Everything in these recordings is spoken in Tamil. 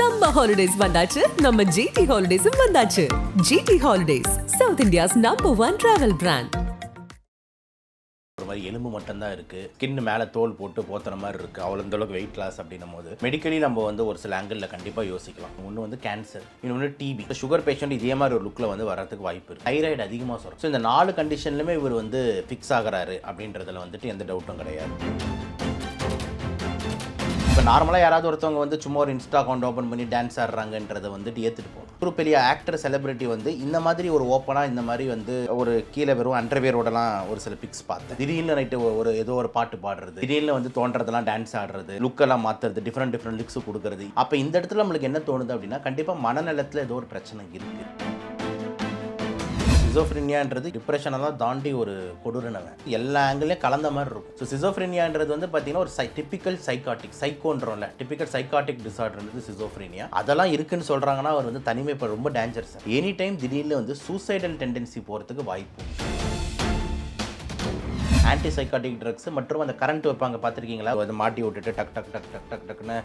சம்மர் ஹாலிடேஸ் வந்தாச்சு. நம்ம ஜிடி ஹாலிடேஸும் வந்தாச்சு. GT holidays South India's number one travel brand ஒரு மாதிரி எலும்பு மட்டும்தான் இருக்குது ஸ்கின் மேலே தோல் போட்டு போத்துற மாதிரி இருக்குது அவ்வளோ இந்த அளவுக்கு வெயிட் லாஸ் அப்படின்னும் போது மெடிக்கலி நம்ம வந்து ஒரு சில ஆங்கிளில் கண்டிப்பாக யோசிக்கலாம். ஒன்று வந்து கேன்சர் இன்னொன்று டிபி சுகர் பேஷண்ட் இதே மாதிரி ஒரு லுக்கில் வந்து வரதுக்கு வாய்ப்பு இருக்குது தைராய்டு அதிகமாக சொல்கிறோம் ஸோ இந்த நாலு கண்டிஷன்லையுமே இவர் வந்து ஃபிக்ஸ் ஆகிறாரு அப்படின்றதுல வந்துட்டு எந்த டவுட்டும் கிடையாது. இப்போ நார்மலாக யாராவது ஒருத்தவங்க வந்து சும்மா ஒரு இன்ஸ்டா அக்கௌண்ட் ஓப்பன் பண்ணி டான்ஸ் ஆடுறாங்கன்றதை வந்துட்டு ஏற்றுட்டு போகணும். ஒரு பெரிய ஆக்டர் செலிபிரிட்டி வந்து இந்த மாதிரி ஒரு ஓப்பனாக இந்த மாதிரி வந்து ஒரு கீழே வெறும் அண்டர்வேரோடலாம் ஒரு சில பிக்ஸ் பார்த்தேன். திடீர்னு நைட்டு ஒரு ஏதோ ஒரு பாட்டு பாடுறது திடீர்னு வந்து தோன்றதெல்லாம் டான்ஸ் ஆடுறது லுக்கெல்லாம் மாற்றுறது டிஃப்ரெண்ட் டிஃப்ரெண்ட் லுக்ஸ் கொடுக்குறது. அப்போ இந்த இடத்துல நம்மளுக்கு என்ன தோணுது அப்படின்னா கண்டிப்பாக மனநலத்தில் ஏதோ ஒரு பிரச்சனை இருக்குது சிசோஃப்ரினியான்றது டிப்ரெஷனை தான் தாண்டி ஒரு கொடூரனவன். எல்லா ஆங்கிலையும் கலந்த மாதிரி இருக்கும். ஸோ சிசோஃப்ரினியான்றது வந்து பார்த்தீங்கன்னா ஒரு சை டிப்பிக்கல் சைக்காட்டிக் சைக்கோன்றோம்ல டிப்பிக்கல் சைக்காட்டிக் டிசார்டர்ன்றது சிசோஃப்ரினியா அதெல்லாம் இருக்குன்னு சொல்கிறாங்கன்னா அவர் வந்து தனிமை இப்போ ரொம்ப டேஞ்சர் சார் எனி டைம் திடீர்னு வந்து சூசைடல் டெண்டன்சி போகிறதுக்கு வாய்ப்பு ஆன்டிசைக்காட்டிக் ட்ரக்ஸ் மற்றும் அந்த கரண்ட் வைப்பாங்க பார்த்துருக்கீங்களா? அதை மாட்டி விட்டுட்டு டக் டக் டக் டக் டக் டக்குன்னு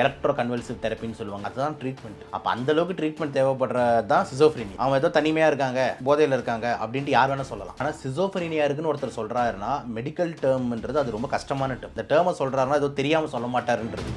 எலக்ட்ரோ கன்வல்சிவ் தெரப்பின்னு சொல்லுவாங்க. அதுதான் ட்ரீட்மெண்ட் அப்போ அந்த அளவுக்கு ட்ரீட்மெண்ட் தேவைப்படுறது தான் சிசோஃப்ரினி அவங்க ஏதோ தனிமையாக இருக்காங்க போதையில் இருக்காங்க அப்படின்ட்டு யார் வேணால் சொல்லலாம். ஆனால் சிசோஃப்ரினியா இருக்குன்னு ஒருத்தர் சொல்கிறாருன்னா மெடிக்கல் டேர்ம்ன்றது அது ரொம்ப கஷ்டமான டேர்ம் இந்த டேர்மை சொல்கிறாருன்னா ஏதோ தெரியாமல் சொல்ல மாட்டாருன்றது.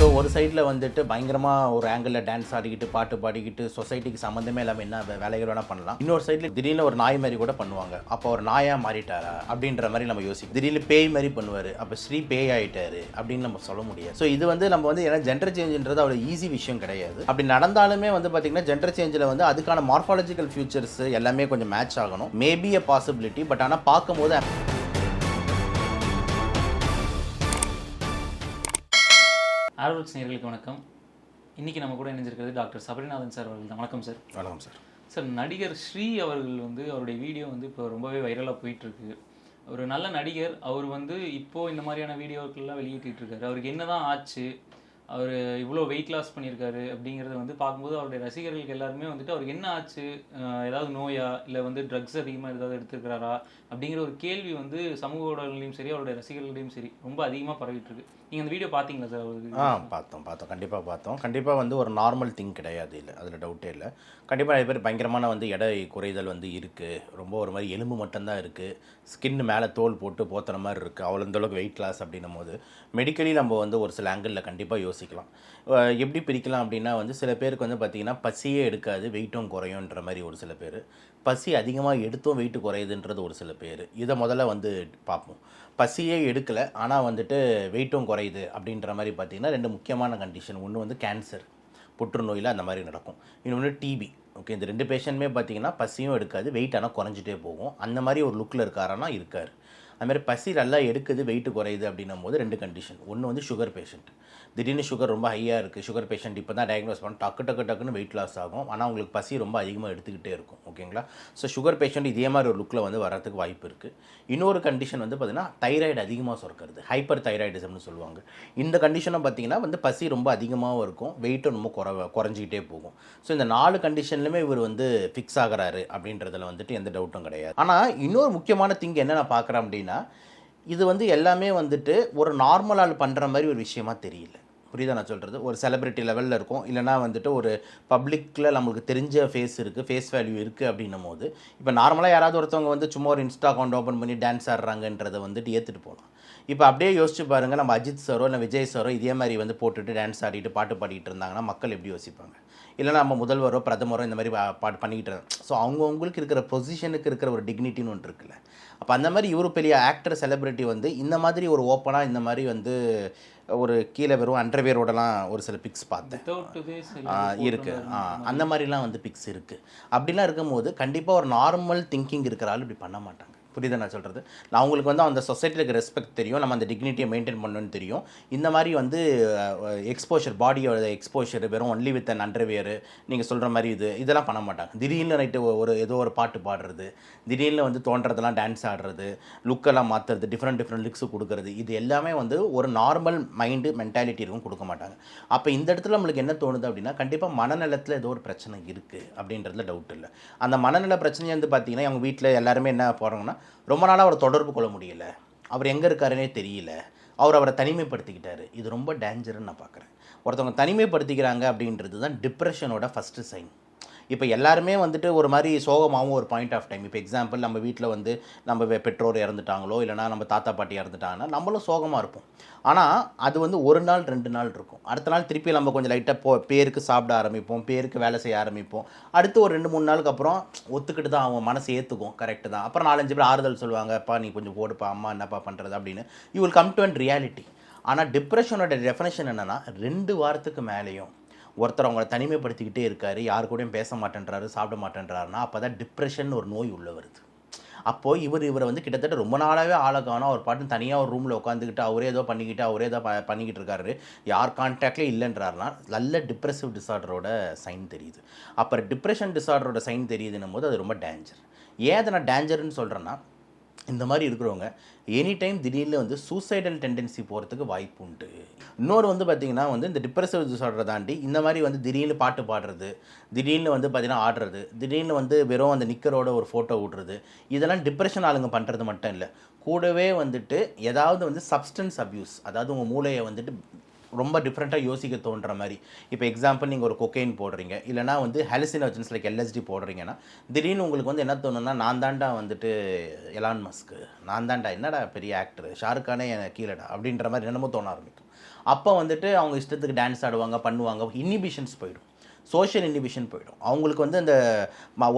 ஸோ ஒரு சைடில் வந்துட்டு பயங்கரமாக ஒரு ஆங்கிளில் டான்ஸ் ஆடிக்கிட்டு பாட்டு பாடிக்கிட்டு சொசைட்டிக்கு சம்மந்தமே இல்லாமல் என்ன வேலைகள் வேணால் பண்ணலாம். இன்னொரு சைடில் திடீர்னு ஒரு நாய் மாதிரி கூட பண்ணுவாங்க. அப்போ ஒரு நாயாக மாறிட்டாரா? அப்படின்ற மாதிரி நம்ம யோசிக்கும் திடீர்னு பேய் மாதிரி பண்ணுவார். அப்போ ஸ்ரீ பேய் ஆகிட்டாரு அப்படின்னு நம்ம சொல்ல முடியாது. ஸோ இது வந்து நம்ம வந்து ஏன்னா ஜென்டர் சேஞ்சுன்றது அவ்வளோ ஈஸி விஷயம் கிடையாது. அப்படி நடந்தாலுமே வந்து பார்த்தீங்கன்னா ஜென்டர் சேஞ்சில் வந்து அதுக்கான மார்ஃபாலஜிக்கல் ஃபியூச்சர்ஸ் எல்லாமே கொஞ்சம் மேட்ச் ஆகணும். மேபி எ பாசிபிலிட்டி பட் ஆனால் பார்க்கும்போது ஆரோல்ஸ் நேர்களுக்கு வணக்கம். இன்னைக்கு நம்ம கூட இணைஞ்சிருக்கிறது டாக்டர் சபரிநாதன் சார் அவர்கள் தான். வணக்கம் சார். வணக்கம் சார். சார் நடிகர் ஸ்ரீ அவர்கள் வந்து அவருடைய வீடியோ வந்து இப்போ ரொம்பவே வைரலாக போயிட்டு இருக்கு ஒரு நல்ல நடிகர். அவர் வந்து இப்போ இந்த மாதிரியான வீடியோக்கள்லாம் வெளியிட்டு இருக்காரு அவருக்கு என்னதான் ஆச்சு? அவர் இவ்வளோ வெயிட் லாஸ் பண்ணியிருக்காரு அப்படிங்கிறத வந்து பார்க்கும்போது அவருடைய ரசிகர்களுக்கு எல்லாருமே வந்துட்டு அவருக்கு என்ன ஆச்சு? ஏதாவது நோயா? இல்லை வந்து ட்ரக்ஸ் அதிகமாக ஏதாவது எடுத்துருக்கிறாரா? அப்படிங்கிற ஒரு கேள்வி வந்து சமூக ஊடகங்களையும் சரி அவருடைய ரசிகர்களையும் சரி ரொம்ப அதிகமாக பரவிட்டு இருக்கு நீங்கள் அந்த வீடியோ பார்த்தீங்களா சார்? ஆ பார்த்தோம் பார்த்தோம். கண்டிப்பாக பார்த்தோம். கண்டிப்பாக வந்து ஒரு நார்மல் திங் கிடையாது இல்லை. அதில் டவுட்டே இல்லை. கண்டிப்பாக நிறைய பேர் பயங்கரமான வந்து எடை குறைதல் வந்து இருக்குது ரொம்ப ஒரு மாதிரி எலும்பு மட்டும்தான் இருக்குது ஸ்கின் மேலே தோல் போட்டு போத்துற மாதிரி இருக்குது அவ்வளோ அந்தளவுக்கு வெயிட் லாஸ் அப்படின்னும் போது மெடிக்கலி நம்ம வந்து ஒரு சில ஆங்கிளில் கண்டிப்பாக யோசிக்கலாம். எப்படி பிரிக்கலாம் அப்படின்னா வந்து சில பேருக்கு வந்து பார்த்திங்கன்னா பசியே எடுக்காது வெயிட்டும் குறையுன்ற மாதிரி ஒரு சில பேர். பசி அதிகமாக எடுத்தும் வெயிட்டு குறையுதுன்றது ஒரு சில பேர். இதை முதல்ல வந்து பார்ப்போம். பசியே எடுக்கலை. ஆனால் வந்துட்டு வெயிட்டும் குறையுது அப்படின்ற மாதிரி பார்த்தீங்கன்னா ரெண்டு முக்கியமான கண்டிஷன் ஒன்று வந்து கேன்சர் புற்றுநோயில் அந்த மாதிரி நடக்கும். இன்னொன்று டிபி ஓகே இந்த ரெண்டு பேஷண்ட்டுமே பார்த்தீங்கன்னா பசியும் எடுக்காது வெயிட் ஆனால் குறைஞ்சிட்டே போகும். அந்த மாதிரி ஒரு லுக்கில் இருக்காருன்னா இருக்கார். அதுமாதிரி பசி நல்லா எடுக்குது வெயிட்டு குறையுது அப்படின்னும் போது ரெண்டு கண்டிஷன் ஒன்று வந்து சுகர் பேஷண்ட் திடீர்னு சுகர் ரொம்ப ஹையாக இருக்குது சுகர் பேஷண்ட் இப்போ தான் டயக்னோஸ் பண்ண டக்கு டக்கு டக்குன்னு வெயிட் லாஸ் ஆகும். ஆனால் உங்களுக்கு பசி ரொம்ப அதிகமாக எடுத்துக்கிட்டே இருக்கும். ஓகேங்களா? ஸோ சுகர் பேஷண்ட் இதே மாதிரி ஒரு லுக்கில் வந்து வரதுக்கு வாய்ப்பு இருக்குது இன்னொரு கண்டிஷன் வந்து பார்த்திங்கன்னா தைராய்டு அதிகமாக சுரக்கிறது. ஹைப்பர் தைராய்டிசம்னு சொல்லுவாங்க. இந்த கண்டிஷனும் பார்த்தீங்கன்னா வந்து பசி ரொம்ப அதிகமாகவும் இருக்கும். வெயிட்டும் ரொம்ப குறை குறைஞ்சிக்கிட்டே போகும். ஸோ இந்த நாலு கண்டிஷன்லையுமே இவர் வந்து ஃபிக்ஸ் ஆகிறாரு அப்படின்றதுல வந்துட்டு எந்த டவுட்டும் கிடையாது. ஆனால் இன்னொரு முக்கியமான திங் என்ன நான் பார்க்குறேன் அப்படின்னா இது வந்து எல்லாமே வந்துட்டு ஒரு நார்மல் ஆள் பண்ணுற மாதிரி ஒரு விஷயமா தெரியல. புரியுதா நான் சொல்கிறது ஒரு செலிப்ரிட்டி லெவலில் இருக்கும். இல்லைனா வந்துட்டு ஒரு பப்ளிக்கில் நம்மளுக்கு தெரிஞ்ச ஃபேஸ் இருக்குது ஃபேஸ் வேல்யூ இருக்குது அப்படின்னும் போது இப்போ நார்மலாக யாராவது ஒருத்தவங்க வந்து சும்மா ஒரு இன்ஸ்டா அக்கௌண்ட் ஓப்பன் பண்ணி டான்ஸ் ஆடுறாங்கன்றதை வந்துட்டு ஏற்றுட்டு போகலாம் இப்போ அப்படியே யோசிச்சு பாருங்கள் நம்ம அஜித் சாரோ இல்லை விஜய் சாரோ இதே மாதிரி வந்து போட்டுட்டு டான்ஸ் ஆடிட்டு பாட்டு பாடிட்டு இருந்தாங்கன்னா மக்கள் எப்படி யோசிப்பாங்க? இல்லைனா நம்ம முதல்வரோ பிரதமரோ இந்த மாதிரி பாட்டு பண்ணிக்கிட்டு இருந்தாங்க ஸோ அவங்கவுங்களுக்கு இருக்கிற பொசிஷனுக்கு இருக்கிற ஒரு டிக்னிட்டின்னு ஒன்று இருக்குல்ல. அப்போ அந்த மாதிரி இவரு பெரிய ஆக்டர் செலிப்ரிட்டி வந்து இந்த மாதிரி ஒரு ஓப்பனாக இந்த மாதிரி வந்து ஒரு கீழே வெறும் அண்டர்வேரோடலாம் ஒரு சில பிக்ஸ் பார்த்தேன். வித்தவுட் this ஆ, இருக்கு. ஆ, அந்த மாதிரிலாம் வந்து பிக்ஸ் இருக்கு. அப்படிலாம் இருக்கும்போது கண்டிப்பாக ஒரு நார்மல் திங்கிங் இருக்கிற ஆள் இப்படி பண்ண மாட்டாங்க. புரியுது நான் சொல்கிறது நான் அவங்களுக்கு வந்து அந்த சொசைட்டியில் ரெஸ்பெக்ட் தெரியும். நம்ம அந்த டிக்னிட்டியை மெயின்டைன் பண்ணணும்னு தெரியும். இந்த மாதிரி வந்து எக்ஸ்போஷர் பாடியோட எக்ஸ்போஷர் வெறும் ஒன்லி வித் அன் அண்டர்வியர் நீங்கள் சொல்கிற மாதிரி இது இதெல்லாம் பண்ண மாட்டாங்க. திடீர்னு நைட்டு ஒரு ஏதோ ஒரு பாட்டு பாடுறது திடீர்னு வந்து தோன்றதெல்லாம் டான்ஸ் ஆடுறது லுக்கெல்லாம் மாற்றுறது டிஃப்ரெண்ட் டிஃப்ரெண்ட் லுக்ஸ் கொடுக்குறது இது எல்லாமே வந்து ஒரு நார்மல் மைண்டு மென்டாலிட்டி இருக்கும் கொடுக்க மாட்டாங்க. அப்போ இந்த இடத்துல நம்மளுக்கு என்ன தோணுது அப்படின்னா கண்டிப்பாக மனநலத்தில் ஏதோ ஒரு பிரச்சனை இருக்குது அப்படின்றதுல டவுட் இல்லை. அந்த மனநல பிரச்சனை வந்து பார்த்திங்கன்னா அவங்க வீட்டில் எல்லாருமே என்ன போகிறாங்கன்னா ரொம்ப நாளாக அவரை தொடர்பு கொள்ள முடியல. அவர் எங்கே இருக்காருன்னே தெரியல. அவர் அவரை தனிமைப்படுத்திக்கிட்டாரு. இது ரொம்ப டேஞ்சர்னு நான் பார்க்குறேன் ஒருத்தவங்க தனிமைப்படுத்திக்கிறாங்க அப்படின்றது தான் டிப்ரெஷனோட ஃபஸ்ட்டு சைன் இப்போ எல்லாருமே வந்துட்டு ஒரு மாதிரி சோகமாகவும் ஒரு பாயிண்ட் ஆஃப் டைம் இப்போ எக்ஸாம்பிள் நம்ம வீட்டில் வந்து நம்ம பெற்றோர் இறந்துட்டாங்களோ இல்லைனா நம்ம தாத்தா பாட்டி இறந்துட்டாங்கன்னா நம்மளும் சோகமாக இருப்போம். ஆனால் அது வந்து ஒரு நாள் ரெண்டு நாள் இருக்கும். அடுத்த நாள் திருப்பி நம்ம கொஞ்சம் லைட்டாக போ பேருக்கு சாப்பிட ஆரம்பிப்போம் பேருக்கு வேலை செய்ய ஆரம்பிப்போம். அடுத்து ஒரு ரெண்டு மூணு நாளுக்கு அப்புறம் ஒத்துக்கிட்டு தான் அவங்க மனசு ஏற்றுக்கும் கரெக்டு தான். அப்புறம் நாலஞ்சு பேர் ஆறுதல் சொல்லுவாங்க அப்பா நீ கொஞ்சம் போடுப்பா அம்மா என்னப்பா பண்ணுறது அப்படின்னு. You will come to and reality ஆனால் டிப்ரெஷனோட டெஃபினேஷன் என்னென்னா ரெண்டு வாரத்துக்கு மேலேயும் ஒருத்தர் அவங்கள தனிமைப்படுத்திக்கிட்டே இருக்காரு யார் கூடயும் பேச மாட்டேன்றாரு சாப்பிட மாட்டேன்றாருன்னா அப்போ தான் டிப்ரெஷன் ஒரு நோய் உள்ளே வருது. அப்போது இவர் இவரை வந்து கிட்டத்தட்ட ரொம்ப நாளாகவே ஆளை காணோம் அவர் பாட்டு தனியாக ஒரு ரூமில் உட்காந்துக்கிட்டு அவரே ஏதோ பண்ணிக்கிட்டு அவரே ஏதோ ப பண்ணிக்கிட்டு இருக்காரு. யார் கான்டாக்ட்லேயும் இல்லைன்றாருனா நல்ல டிப்ரெசிவ் டிசார்டரோட சைன் தெரியுது. அப்புறம் டிப்ரெஷன் டிசார்டரோட சைன் தெரியுதுன்னும் போது அது ரொம்ப டேஞ்சர் ஏன் அதை நான் டேஞ்சர்னு சொல்கிறேன்னா இந்த மாதிரி இருக்கிறவங்க எனி டைம் திடீர்னு வந்து சூசைடல் டெண்டன்சி போகிறதுக்கு வாய்ப்பு உண்டு. இன்னொரு வந்து பார்த்திங்கன்னா வந்து இந்த டிப்ரெசிவ் டிசார்டரை தாண்டி இந்த மாதிரி வந்து திடீர்னு பாட்டு பாடுறது திடீர்னு வந்து பார்த்திங்கன்னா ஆடுறது திடீர்னு வந்து வெறும் அந்த நிக்கரோட ஒரு ஃபோட்டோ விடுறது இதெல்லாம் டிப்ரெஷன் ஆளுங்க பண்ணுறது மட்டும் இல்லை. கூடவே வந்துட்டு ஏதாவது வந்து சப்ஸ்டன்ஸ் அப்யூஸ் அதாவது உங்கள் மூளையை வந்துட்டு ரொம்ப டிஃப்ரெண்ட்டாக யோசிக்க தோன்ற மாதிரி. இப்போ எக்ஸாம்பிள் நீங்கள் ஒரு கொக்கைன் போடுறீங்க. இல்லைனா வந்து ஹெலிசினோஜன்ஸ் லைக் எல்எஸ்டி போடுறீங்கன்னா திடீர்னு உங்களுக்கு வந்து என்ன தோணுன்னா நான் தாண்டா வந்துட்டு எலான் மஸ்க்கு நான் தாண்டா என்னடா பெரிய ஆக்டர் ஷாருக் கானே என் கீழடா அப்படின்ற மாதிரி என்னமோ தோண ஆரம்பிக்கும். அப்போ வந்துட்டு அவங்க இஷ்டத்துக்கு டான்ஸ் ஆடுவாங்க பண்ணுவாங்க இன்ஹிபிஷன்ஸ் போயிடும். சோஷியல் இன்ஹிபிஷன் போயிடும். அவங்களுக்கு வந்து அந்த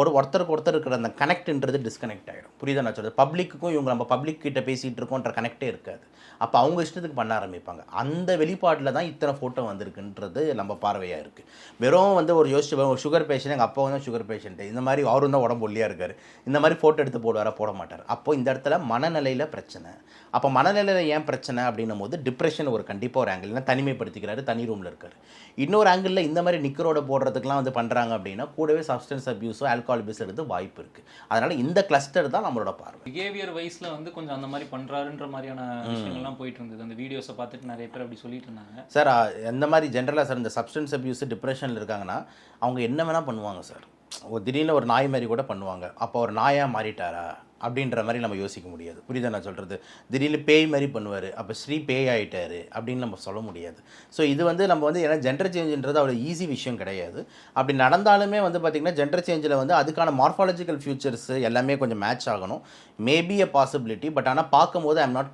ஒரு ஒருத்தருக்கு ஒருத்தர் இருக்கிற அந்த கனெக்ட்ன்றது டிஸ்கனெக்ட் ஆகிடும் புரியுதா நான் சொல்கிறது பப்ளிக்குக்கும் இவங்க நம்ம பப்ளிக் கிட்ட பேசிகிட்டு இருக்கோன்ற கனெக்டே இருக்காது. அப்போ அவங்க இஷ்டத்துக்கு பண்ண ஆரம்பிப்பாங்க. அந்த வெளிப்பாட்டில் தான் இத்தனை ஃபோட்டோ வந்திருக்குன்றது நம்ம பார்வையாக இருக்குது வெறும் வந்து ஒரு யோசிச்சு ஒரு சுகர் பேஷண்ட் எங்கள் அப்பா வந்து சுகர் பேஷண்ட்டு இந்த மாதிரி அவரும் தான் உடம்பு ஒல்லியாக இருக்கார். இந்த மாதிரி ஃபோட்டோ எடுத்து போடுவாரா? போட மாட்டார். அப்போ இந்த இடத்துல மனநிலையில் பிரச்சனை. அப்போ மனநிலையில் ஏன் பிரச்சனை அப்படின்னும் போது டிப்ரெஷன் ஒரு கண்டிப்பாக ஒரு ஆங்கிள் தனிமைப்படுத்திக்கிறாரு தனி ரூமில் இருக்காரு. இன்னொரு ஆங்கிளில் இந்த மாதிரி நிக்கரோட போடுறதுக்குலாம் வந்து பண்ணுறாங்க அப்படின்னா கூடவே சப்ஸ்டன்ஸ் அபியூஸோ ஆல்கஹால் அபியூஸ் எடுத்து வாய்ப்பு இருக்குது அதனால் இந்த கிளஸ்டர் தான் நம்மளோட பார்வை. பிஹேவியர் வைஸ்ல வந்து கொஞ்சம் அந்த மாதிரி பண்றாருன்ற மாதிரியான விஷயங்கள்லாம் போயிட்டு இருந்தது. அந்த வீடியோஸை பார்த்துட்டு நிறைய பேர் அப்படி சொல்லிட்டு இருந்தாங்க. சார் எந்த மாதிரி ஜென்ரலாக சார் இந்த சப்ஸ்டன்ஸ் அபியூஸ் டிப்ரெஷனில் இருக்காங்கன்னா அவங்க என்ன வேணால் பண்ணுவாங்க சார் ஒரு திடீர்னு ஒரு நாய் மாதிரி கூட பண்ணுவாங்க. அப்போ ஒரு நாயாக மாறிட்டாரா? அப்படின்ற மாதிரி நம்ம யோசிக்க முடியாது. புரியுதா நான் சொல்கிறது திடீர்னு பேய் மாதிரி பண்ணுவார். அப்போ ஸ்ரீ பேய் ஆகிட்டாரு அப்படின்னு நம்ம சொல்ல முடியாது. ஸோ இது வந்து நம்ம வந்து ஏன்னா ஜெண்டர் சேஞ்சுன்றது அவ்வளோ ஈஸி விஷயம் கிடையாது. அப்படி நடந்தாலுமே வந்து பார்த்திங்கன்னா ஜெண்டர் சேஞ்சில் வந்து அதுக்கான மார்ஃபாலஜிக்கல் ஃபியூச்சர்ஸ் எல்லாமே கொஞ்சம் மேட்ச் ஆகணும். மேபி அ பாசிபிலிட்டி பட் ஆனால் பார்க்கும்போது I'm not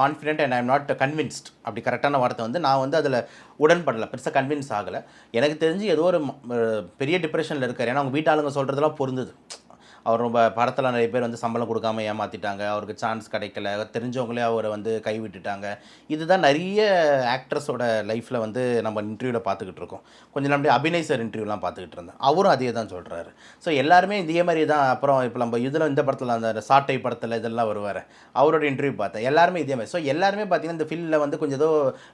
confident and I'm not convinced அப்படி கரெக்டான வார்த்தை வந்து நான் வந்து அதில் உடன்படலை பெருசாக கன்வின்ஸ் ஆகலை. எனக்கு தெரிஞ்சு ஏதோ ஒரு பெரிய டிப்ரெஷனில் இருக்கார். ஏன்னா அவங்க வீட்டாளுங்க சொல்கிறதெல்லாம் பொருந்தது. அவர் ரொம்ப படத்தில் நிறைய பேர் வந்து சம்பளம் கொடுக்காம ஏமாற்றிட்டாங்க அவருக்கு சான்ஸ் கிடைக்கல. தெரிஞ்சவங்களே அவரை வந்து கைவிட்டுட்டாங்க. இதுதான் நிறைய ஆக்ட்ரஸோட லைஃப்பில் வந்து நம்ம இன்டர்வியூவில் பார்த்துக்கிட்டு இருக்கோம். கொஞ்சம் நம்முடைய அபிநய் சார் இன்டர்வியூலாம் பார்த்துக்கிட்டு இருந்தேன். அவரும் அதே தான் சொல்கிறாரு ஸோ எல்லாருமே இதே மாதிரி தான். அப்புறம் இப்போ நம்ம இதில் இந்த படத்தில் அந்த சாட்டை படத்தில் இதெல்லாம் வருவார். அவரோட இன்டர்வியூ பார்த்தேன். எல்லாருமே இதே மாதிரி. ஸோ எல்லாருமே பார்த்தீங்கன்னா இந்த ஃபீல்டில் வந்து கொஞ்சம் ஏதோ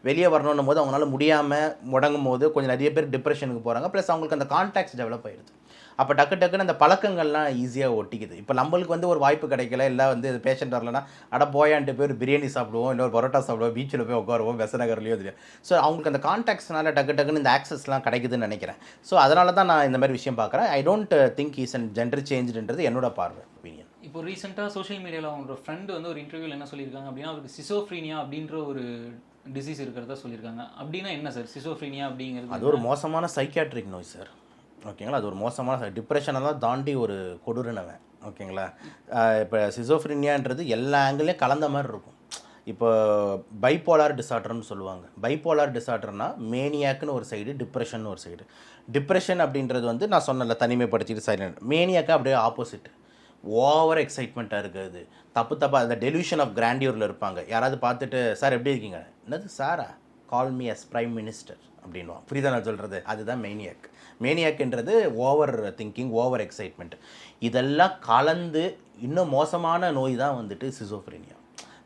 வெளியே வரணும் போது அவங்களால முடியாமல் முடங்கும் போது கொஞ்சம் நிறைய பேர் டிப்ரெஷனுக்கு போகிறாங்க ப்ளஸ் அவங்களுக்கு அந்த கான்டாக்ட்ஸ் டெவலப் ஆயிடுது அப்போ டக்கு டக்குன்னு அந்த பழக்கங்கள்லாம் ஈஸியாக ஒட்டிக்குது. இப்போ நம்மளுக்கு வந்து ஒரு வாய்ப்பு கிடைக்கல இல்லை வந்து பேஷண்ட் வரலன்னா அட போயான்ட்டு போய் ஒரு பிரியாணி சாப்பிடுவோம் இல்லை ஒரு பரோட்டா சாப்பிடுவோம் பீச்சில் போய் உட்காருவோம் பெசநகர்லையோ தெரியும் ஸோ அவங்களுக்கு அந்த கான்டாக்ட்ஸ்னால டக்கு டக்குன்னு இந்த ஆக்சஸ்லாம் கிடைக்குதுன்னு நினைக்கிறேன். ஸோ அதனால தான் நான் இந்த மாதிரி விஷயம் பார்க்குறேன். I don't think is and gender சேஞ்சுன்றது என்னோட பார்வை ஒப்பீனியன் இப்போ ரீசெண்டாக சோஷியல் மீடியாவில் அவங்களோட ஃப்ரெண்டு வந்து ஒரு இன்டர்வியூவில் என்ன சொல்லியிருக்காங்க அப்படின்னா அவருக்கு சிசோஃப்ரீனியா அப்படின்ற ஒரு டிசீஸ் இருக்கிறதா சொல்லியிருக்காங்க. அப்படின்னா என்ன சார் சிசோஃப்ரீனியா அப்படிங்கிறது அது ஒரு மோசமான சைக்காட்ரிக் நோய் சார் ஓகேங்களா? அது ஒரு மோசமான டிப்ரெஷனெல்லாம் தாண்டி ஒரு கொடூரனவன். ஓகேங்களா? இப்போ சிசோஃப்ரினியான்றது எல்லா ஆங்கிளையும் கலந்த மாதிரி இருக்கும். இப்போ பைப்போலார் டிசார்டர்னு சொல்லுவாங்க. பைப்போலார் டிசார்டர்னா மேனியாக்குன்னு ஒரு சைடு டிப்ரெஷன் ஒரு சைடு டிப்ரெஷன் அப்படின்றது வந்து நான் சொன்னல தனிமைப்படுத்திட்டு சைலண்ட் மேனியாக்கு அப்படியே ஆப்போசிட் ஓவர் எக்ஸைட்மெண்ட்டாக இருக்குது தப்பு தப்பாக அந்த டெலியூஷன் ஆஃப் கிராண்டியூரில் இருப்பாங்க. யாராவது பார்த்துட்டு சார் எப்படி இருக்கீங்க? என்னது சாரா? Call me as prime minister அப்படின்வான் புரியுதா நான் சொல்கிறது அதுதான் மேனியாக் மேனியாக்ன்றது ஓவர் திங்கிங் ஓவர் எக்ஸைட்மெண்ட் இதெல்லாம் கலந்து இன்னும் மோசமான நோய் தான் வந்துட்டு சிசோஃப்ரீனியா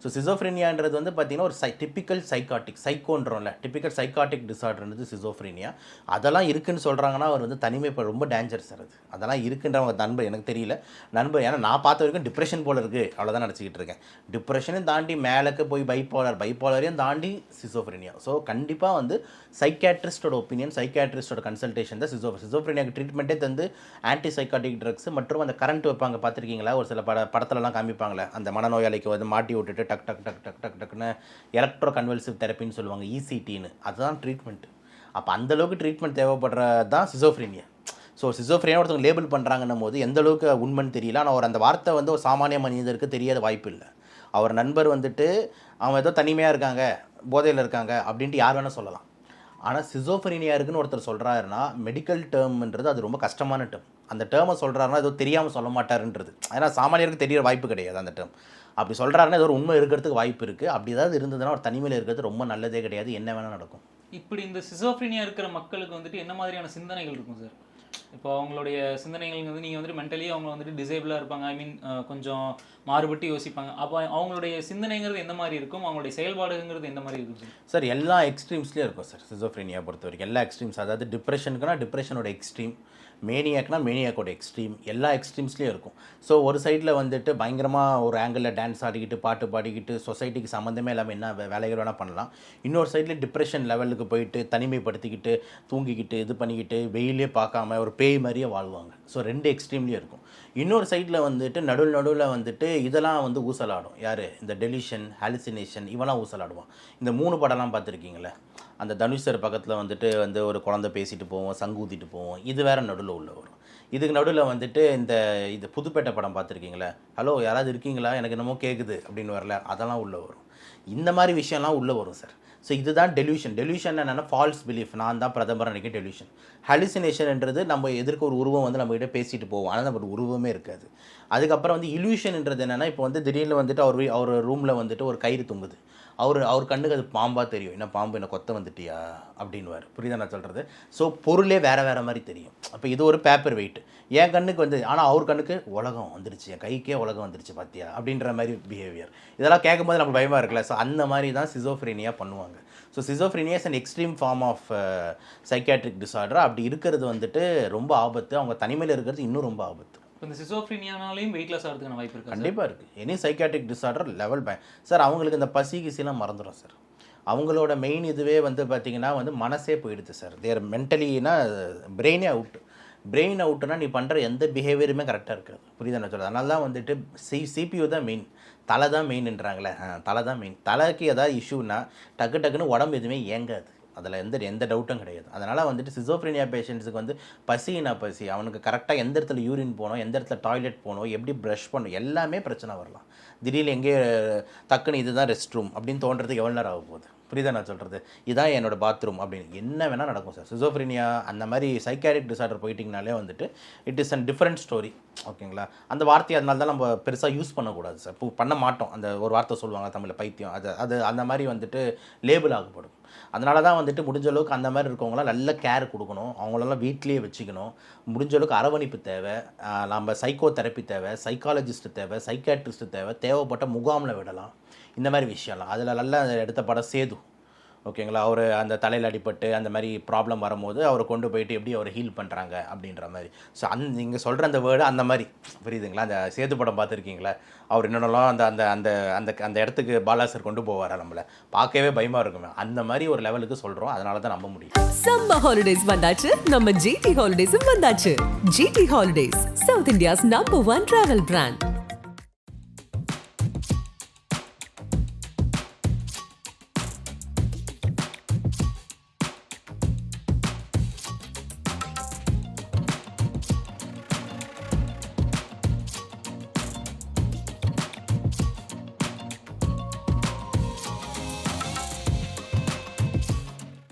ஸோ சிசோஃப்ரீனியான்றது வந்து பார்த்தீங்கன்னா ஒரு சை டிப்பிக்கல் சைக்காட்டிக் சைக்கோன்றோம்ல டிப்பிக்கல் சைக்காட்டிக் டிசார்டர்ன்றது சிசோஃப்ரீனியா அதெல்லாம் இருக்குன்னு சொல்கிறாங்கன்னா அவர் வந்து தனிமை ரொம்ப டேஞ்சர் சார் அது. அதெல்லாம் இருக்குன்றவங்க நண்பர் எனக்கு தெரியல. நண்பர் ஏன்னா நான் பார்த்த வரைக்கும் டிப்ரெஷன் போல இருக்குது அவ்வளோதான் நினச்சிக்கிட்டு இருக்கேன். டிப்ரெஷனையும் தாண்டி மேலக்கு போய் பைப்போலர் பைப்போலரையும் தாண்டி சிசோஃப்ரீனியா ஸோ கண்டிப்பாக வந்து சைக்காட்ரிஸ்டோட ஒப்பீனியன் சைக்காட்ரிஸ்டோட கன்சல்டேஷன் தான் சிசோ சிசோஃப்ரீனியாக்கு ட்ரீட்மெண்ட்டே தந்து ஆன்டி சைக்காட்டிக் ட்ரக்ஸ் மற்றும் அந்த கரண்ட் வைப்பாங்க. பார்த்துருக்கீங்களா? ஒரு சில பட படத்துலலாம் காமிப்பாங்களே அந்த மனநோயாளிக்கு வந்து மாட்டி விட்டுட்டு டக் டக் டக் டக் டக் டக்குன்னு எலக்ட்ரோ கன்வல்சிவ் தெரப்பின்னு சொல்லுவாங்க இசிடின்னு அதுதான் ட்ரீட்மெண்ட் அப்போ அந்தளவுக்கு ட்ரீட்மெண்ட் தேவைப்படுறது தான் சிசோஃப்ரீனியா ஸோ சிசோஃப்ரீனியா ஒருத்தவங்க லேபிள் பண்ணுறாங்கன்னும் போது எந்த அளவுக்கு உண்மைன்னு தெரியல. ஆனால் அவர் அந்த வார்த்தை வந்து ஒரு சாமானிய மனிதருக்கு தெரியாத வாய்ப்பு இல்லை. அவர் நண்பர் வந்துட்டு அவன் ஏதோ தனிமையாக இருக்காங்க போதையில் இருக்காங்க அப்படின்ட்டு யார் வேணால் சொல்லலாம். ஆனால் சிசோஃபரீனியா இருக்குன்னு ஒருத்தர் சொல்கிறாருன்னா மெடிக்கல் டேர்ம்ன்றது அது ரொம்ப கஷ்டமான டேர்ம் அந்த டேர்மை சொல்கிறாருன்னா ஏதோ தெரியாமல் சொல்ல மாட்டாருன்றது. ஏன்னா சாமானியருக்கு தெரியற வாய்ப்பு கிடையாது அந்த டேர்ம் அப்படி சொல்கிறாருன்னா ஏதோ ஒரு உண்மை இருக்கிறதுக்கு வாய்ப்பு இருக்குது அப்படி ஏதாவது இருந்ததுன்னா ஒரு தனிமையில் இருக்கிறது ரொம்ப நல்லதே கிடையாது. என்ன வேணால் நடக்கும். இப்படி இந்த சிசோஃப்ரினியா இருக்கிற மக்களுக்கு வந்துட்டு என்ன மாதிரியான சிந்தனைகள் இருக்கும் சார் இப்போ அவங்களுடைய சிந்தனைகள் வந்து நீங்கள் வந்துட்டு மென்டலி அவங்க வந்துட்டு டிசேபிளாக இருப்பாங்க. ஐ மீன் கொஞ்சம் மாறுபட்டு யோசிப்பாங்க. அப்போ அவங்களுடைய சிந்தனைங்கிறது எந்த மாதிரி இருக்கும்? அவங்களுடைய செயல்பாடுங்கிறது எந்த மாதிரி இருக்கும் சார் எல்லா எக்ஸ்ட்ரீம்ஸ்லேயும் இருக்கும் சார் சிசோஃப்ரீனியா பொறுத்த வரைக்கும். எல்லா எக்ஸ்ட்ரீம்ஸ் அதாவது டிப்ரெஷனுக்குனா டிப்ரெஷனோட எக்ஸ்ட்ரீம் மேனியாக்னா மேனியாக்கோட எக்ஸ்ட்ரீம் எல்லா எக்ஸ்ட்ரீம்ஸ்லேயும் இருக்கும். ஸோ ஒரு சைடில் வந்துட்டு பயங்கரமாக ஒரு ஆங்கிளில் டான்ஸ் ஆடிக்கிட்டு பாட்டு பாடிக்கிட்டு சொசைட்டிக்கு சம்மந்தமே இல்லாமல் என்ன வேலைகள் வேணால் பண்ணலாம். இன்னொரு சைடில் டிப்ரெஷன் லெவலுக்கு போயிட்டு தனிமைப்படுத்திக்கிட்டு தூங்கிக்கிட்டு இது பண்ணிக்கிட்டு வெயிலே பார்க்காம ஒரு பேய் மாதிரியே வாழ்வாங்க. ஸோ ரெண்டு எக்ஸ்ட்ரீம்லேயும் இருக்கும். இன்னொரு சைடில் வந்துட்டு நடுவில் நடுவில் வந்துட்டு இதெல்லாம் வந்து ஊசலாடும். யார்? இந்த டெலிஷன் ஹாலுசினேஷன் இவெல்லாம் ஊசலாடுவான். இந்த மூணு படம்லாம் பார்த்துருக்கீங்களே? அந்த தனுஷர் பக்கத்தில் வந்துட்டு வந்து ஒரு குழந்தை பேசிட்டு போவோம் சங்கூத்திட்டு போவோம். இது வேற நடுவில் உள்ள வரும். இதுக்கு நடுவில் வந்துட்டு இந்த இது புதுப்பேட்டை படம் பார்த்துருக்கீங்களே? ஹலோ யாராவது இருக்கீங்களா? எனக்கு என்னமோ கேட்குது அப்படின்னு வரல. அதெல்லாம் உள்ளே வரும். இந்த மாதிரி விஷயம்லாம் உள்ளே வரும் சார் ஸோ இதுதான் டெலியூஷன் டெலியூஷன் என்னென்னா ஃபால்ஸ் பிலீஃப் நான் தான் பிரதமர் அன்றைக்கி டெலியூஷன் ஹலுசினேஷன்ன்றது நம்ம எதிர்க்க ஒரு உருவம் வந்து நம்மகிட்ட பேசிட்டு போவோம். ஆனால் நம்ம உருவமே இருக்காது. அதுக்கப்புறம் வந்து இல்யூஷன்ன்றது என்னென்னா இப்போ வந்து திடீர்னு வந்துட்டு அவர் அவர் ரூமில் வந்துட்டு ஒரு கயிறு தொங்குது. அவர் அவர் கண்ணுக்கு அது பாம்பாக தெரியும். என்ன பாம்பு? என்ன கொத்த வந்துட்டியா? அப்படின்னுவார். புரியுதா நான் சொல்கிறது ஸோ பொருளே வேறு வேறு மாதிரி தெரியும். அப்போ இது ஒரு பேப்பர் வெயிட் என் கண்ணுக்கு வந்து ஆனால் அவர் கண்ணுக்கு உலகம் வந்துருச்சு. என் கைக்கே உலகம் வந்துருச்சு பார்த்தியா அப்படின்ற மாதிரி பிஹேவியர் இதெல்லாம் கேட்கும்போது நமக்கு பயமாக இருக்குல்ல? ஸோ அந்த மாதிரி தான் சிசோஃப்ரீனியா பண்ணுவாங்க. So schizophrenia is extreme form of psychiatric disorder அப்படி இருக்கிறது வந்துட்டு ரொம்ப ஆபத்து. அவங்க தனிமையில் இருக்கிறது இன்னும் ரொம்ப ஆபத்து. இந்த சிசோஃப்ரீனியானாலையும் வெயிட் லாஸ் ஆகிறதுக்கான வாய்ப்பு இருக்குது கண்டிப்பாக இருக்குது எனி சைக்காட்டிக் டிசார்டர் லெவல் பய சார் அவங்களுக்கு இந்த பசி கிசிலாம் மறந்துடும் சார் அவங்களோட மெயின் இதுவே வந்து பார்த்திங்கன்னா வந்து மனசே போயிடுது சார் தேர் மென்டலினா பிரெயினே அவுட் பிரெயின் அவுட்னா நீ பண்ணுற எந்த பிஹேவியருமே கரெக்டாக இருக்காது. புரியுதா நான் சொல்கிறது அதனால தான் வந்துட்டு சி சிபியூ தான் மெயின் தலை தான் மெயின்ன்றாங்களே தலை தான் மெயின் தலைக்கு ஏதாவது இஷ்யூனா டக்கு டக்குன்னு உடம்பு எதுவுமே இயங்காது. அதில் எந்த எந்த டவுட்டும் கிடையாது. அதனால் வந்துட்டு சிசோஃப்ரீனியா பேஷண்ட்ஸுக்கு வந்து பசினா பசி அவனுக்கு கரெக்டாக எந்த இடத்துல யூரின் போகணும் எந்த இடத்துல டாய்லெட் போகணும் எப்படி ப்ரஷ் பண்ணணும் எல்லாமே பிரச்சனை வரலாம். திடீர்னு எங்கே டக்குன்னு இதுதான் ரெஸ்ட் ரூம் அப்படின்னு தோன்றதுக்கு எவ்வளோ நேரம் ஆக போகுது? புரியுதா நான் சொல்கிறது இதான் என்னோட பாத்ரூம் அப்படின்னு. என்ன வேணால் நடக்கும் சார். சிசோஃப்ரீனியா அந்த மாதிரி சைக்காரிக் டிசார்டர் போயிட்டிங்கனாலே வந்துட்டு it is an different story ஓகேங்களா? அந்த வார்த்தையை அதனால தான் நம்ம பெருசாக யூஸ் பண்ணக்கூடாது சார். இப்போ பண்ண மாட்டோம். அந்த ஒரு வார்த்தை சொல்லுவாங்க தமிழில் பைத்தியம். அது அது அந்த மாதிரி வந்துட்டு லேபிள் ஆகப்படும். அதனால தான் வந்துட்டு முடிஞ்ச அளவுக்கு அந்த மாதிரி இருக்கவங்களாம் நல்ல கேர் கொடுக்கணும். அவங்களெல்லாம் வீட்லேயே வச்சுக்கணும். முடிஞ்ச அளவுக்கு அரவணைப்பு தேவை. நம்ம சைக்கோ தெரப்பி தேவை சைக்காலஜிஸ்ட்டு தேவை சைக்காட்ரிஸ்ட்டு தேவை. தேவைப்பட்ட முகாமில் விடலாம். இந்த மாதிரி விஷயம்லாம். அதில் நல்ல எடுத்த படம் சேது. ஓகேங்களா? அவர் அந்த தலையில் அடிபட்டு அந்த மாதிரி ப்ராப்ளம் வரும்போது அவரை கொண்டு போயிட்டு எப்படி அவரை ஹீல் பண்ணுறாங்க அப்படின்ற மாதிரி. ஸோ அந் நீங்கள் சொல்கிற அந்த வேர்டு அந்த மாதிரி. புரியுதுங்களா? அந்த சேது படம் பார்த்துருக்கீங்களா? அவர் என்னென்னலாம் அந்த அந்த அந்த அந்த அந்த இடத்துக்கு பாலாசர் கொண்டு போவார் நம்மளை? பார்க்கவே பயமாக இருக்குமே. அந்த மாதிரி ஒரு லெவலுக்கு சொல்கிறோம் அதனால தான் நம்ப முடியும். சம்ம ஹாலிடேஸ் வந்தாச்சு. நம்ம ஜிடி ஹாலிடேஸும் வந்தாச்சு. GT holidays South India's number one travel brand